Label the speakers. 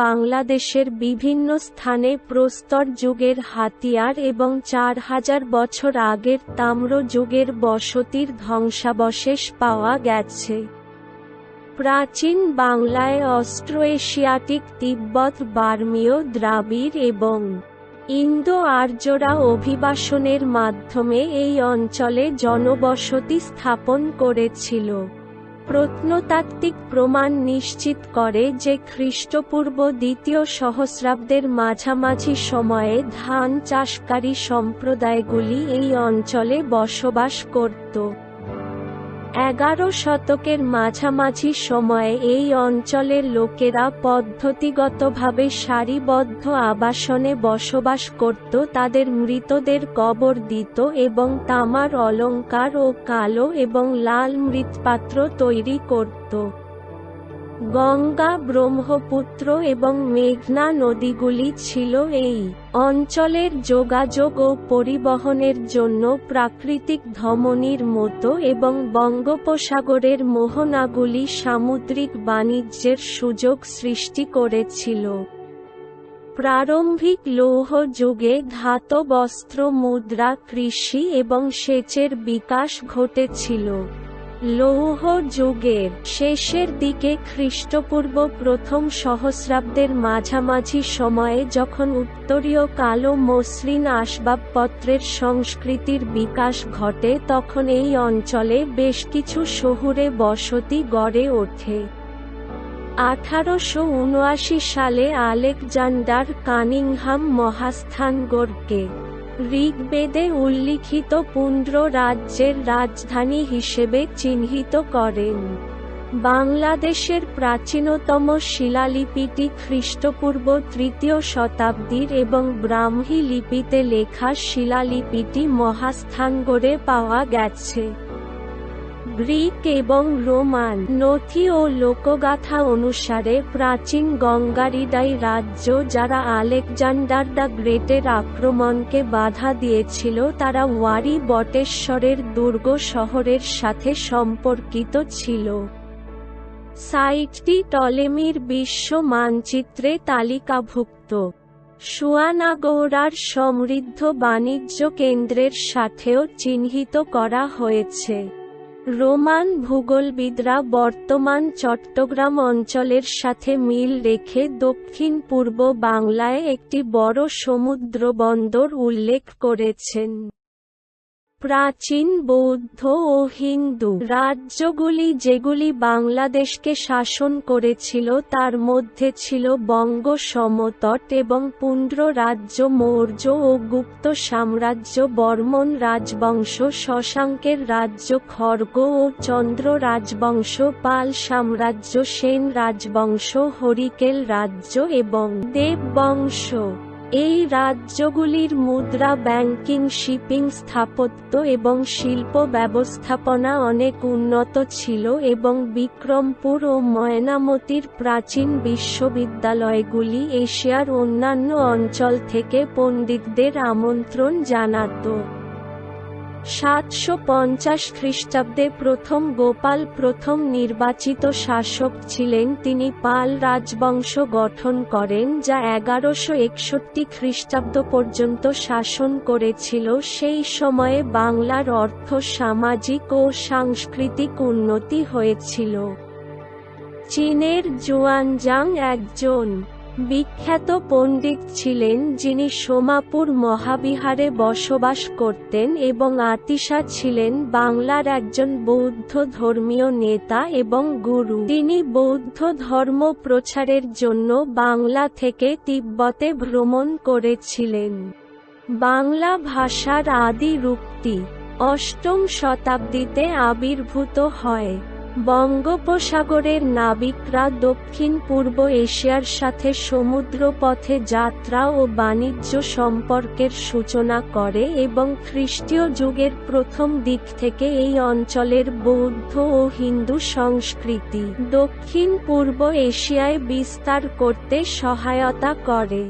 Speaker 1: বাংলাদেশের বিভিন্ন স্থানে প্রস্তর যুগের হাতিয়ার এবং চার হাজার বছর আগের তাম্র যুগের বসতির ধ্বংসাবশেষ পাওয়া গেছে। প্রাচীন বাংলায় অস্ট্রো এশিয়াটিক তিব্বত, বার্মীয় দ্রাবিড় এবং ইন্দো আর্যরা অভিবাসনের মাধ্যমে এই অঞ্চলে জনবসতি স্থাপন করেছিল। প্রত্নতাত্ত্বিক প্রমাণ নিশ্চিত করে যে খ্রিস্টপূর্ব দ্বিতীয় সহস্রাব্দের মাঝামাঝি সময়ে ধান চাষকারী সম্প্রদায়গুলি এই অঞ্চলে বসবাস করত। এগারো শতকের মাঝামাঝি সময়ে এই অঞ্চলের লোকেরা পদ্ধতিগতভাবে সারিবদ্ধ আবাসনে বসবাস করত, তাদের মৃতদের কবর দিত এবং তামার অলঙ্কার ও কালো এবং লাল মৃৎপাত্র তৈরি করত। গঙ্গা ব্রহ্মপুত্র এবং মেঘনা নদীগুলি ছিল এই অঞ্চলের যোগাযোগ ও পরিবহনের জন্য প্রাকৃতিক ধমনীর মতো এবং বঙ্গোপসাগরের মোহনাগুলি সামুদ্রিক বাণিজ্যের সুযোগ সৃষ্টি করেছিল। প্রারম্ভিক লৌহ যুগে ধাতব বস্ত্র মুদ্রা, কৃষি এবং সেচের বিকাশ ঘটেছিল। লৌহ যুগের শেষের দিকে খ্রিস্টপূর্ব প্রথম সহস্রাব্দের মাঝামাঝি সময়ে যখন উত্তরীয় কালো মসৃণ আসবাবপত্রের সংস্কৃতির বিকাশ ঘটে, তখন এই অঞ্চলে বেশ কিছু শহুরে বসতি গড়ে ওঠে। আঠারোশ উনআশি সালে আলেকজান্ডার কানিংহাম মহাস্থানগড়কে ঋগ্বেদে উল্লিখিত পুন্ড্র রাজ্যের রাজধানী হিসেবে চিহ্নিত করেন। বাংলাদেশের প্রাচীনতম শিলালিপিটি খ্রিস্টপূর্ব তৃতীয় শতাব্দীর এবং ব্রাহ্মী লিপিতে লেখা শিলালিপিটি মহাস্থানগড়ে পাওয়া গেছে। গ্রিক এবং রোমান নথি ও লোকগাথা অনুসারে প্রাচীন গঙ্গারিডাই রাজ্য যারা আলেকজান্ডার দ্য গ্রেটের আক্রমণকে বাধা দিয়েছিল, তারা ওয়ারি বটেশ্বরের দুর্গ শহরের সাথে সম্পর্কিত ছিল। সাইটটি টলেমির বিশ্ব মানচিত্রে তালিকাভুক্ত। সুয়ানাগৌড়ার সমৃদ্ধ বাণিজ্য কেন্দ্রের সাথেও চিহ্নিত করা হয়েছে। রোমান ভূগোলবিদরা বর্তমান চট্টগ্রাম অঞ্চলের সাথে মিল রেখে দক্ষিণ পূর্ব বাংলায় একটি বড় সমুদ্র বন্দর উল্লেখ করেছেন। প্রাচীন বৌদ্ধ ও হিন্দু রাজ্যগুলি যেগুলি বাংলাদেশকে শাসন করেছিল, তার মধ্যে ছিল বঙ্গ সমতট এবং পুন্ড্র রাজ্য মৌর্য ও গুপ্ত সাম্রাজ্য, বর্মন রাজবংশ, শশাঙ্কের রাজ্য খর্গ ও চন্দ্র রাজবংশ, পাল সাম্রাজ্য, সেন রাজবংশ, হরিকেল রাজ্য এবং দেববংশ। এই রাজ্যগুলির মুদ্রা, ব্যাংকিং, শিপিং, স্থাপত্য এবং শিল্প ব্যবস্থাপনা অনেক উন্নত ছিল এবং বিক্রমপুর ও ময়নামতির প্রাচীন বিশ্ববিদ্যালয়গুলি এশিয়ার অন্যান্য অঞ্চল থেকে পণ্ডিতদের আমন্ত্রণ জানাত। সাতশো পঞ্চাশ খ্রিস্টাব্দে প্রথম গোপাল প্রথম নির্বাচিত শাসক ছিলেন। তিনি পাল রাজবংশ গঠন করেন, যা এগারোশো একষট্টি খ্রিস্টাব্দ পর্যন্ত শাসন করেছিল। সেই সময়ে বাংলার অর্থ সামাজিক ও সাংস্কৃতিক উন্নতি হয়েছিল। চীনের জুয়ানজাং একজন বিখ্যাত পণ্ডিত ছিলেন যিনি সোমাপুর মহাবিহারে বসবাস করতেন এবং আতিশা ছিলেন বাংলার একজন বৌদ্ধ ধর্মীয় নেতা এবং গুরু। তিনি বৌদ্ধ ধর্ম প্রচারের জন্য বাংলা থেকে তিব্বতে ভ্রমণ করেছিলেন। বাংলা ভাষার আদি রূপটি অষ্টম শতাব্দীতে আবির্ভূত হয়। বঙ্গোপসাগরের নাবিকরা দক্ষিণ পূর্ব এশিয়ার সাথে সমুদ্রপথে যাত্রা ও বাণিজ্য সম্পর্কের সূচনা করে এবং খ্রিস্টীয় যুগের প্রথম দিক থেকে এই অঞ্চলের বৌদ্ধ ও হিন্দু সংস্কৃতি দক্ষিণ পূর্ব এশিয়ায় বিস্তার করতে সহায়তা করে।